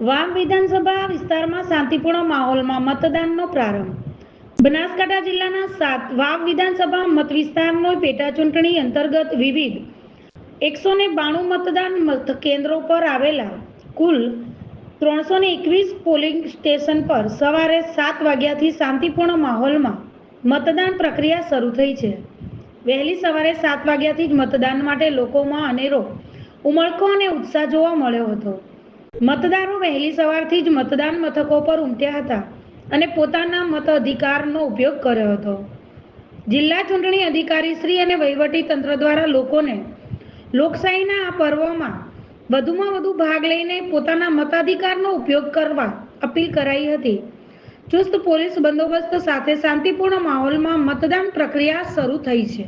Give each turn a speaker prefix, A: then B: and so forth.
A: વામ વિધાનસભા વિસ્તારમાં શાંતિપૂર્ણ માહોલમાં મતદાનનો પ્રારંભ. બનાસકાંઠા જિલ્લાના સાત વાવ વિધાનસભા મત વિસ્તારનો પેટા ચૂંટણી અંતર્ગત વિવિધ એકસો ને બાણું મતદાન મત કેન્દ્રો પર આવેલા કુલ ત્રણસો ને એકવીસ પોલિંગ સ્ટેશન પર સવારે સાત વાગ્યાથી શાંતિપૂર્ણ માહોલમાં મતદાન પ્રક્રિયા શરૂ થઈ છે. વહેલી સવારે સાત વાગ્યાથી જ મતદાન માટે લોકોમાં અનેરો ઉમળકો અને ઉત્સાહ જોવા મળ્યો હતો. મતદારો વહેલી સવારથી જ મતદાન મથકો પર ઉમટ્યા હતા અને પોતાના મત અધિકારનો ઉપયોગ કર્યો હતો. જિલ્લા ચૂંટણી અધિકારી શ્રી અને વહીવટી તંત્ર દ્વારા લોકોને લોકશાહીના આ પર્વમાં વધુમાં વધુ ભાગ લઈને પોતાના મતાધિકારનો ઉપયોગ કરવા અપીલ કરાઈ હતી. ચુસ્ત પોલીસ બંદોબસ્ત સાથે શાંતિપૂર્ણ માહોલમાં મતદાન પ્રક્રિયા શરૂ થઈ છે.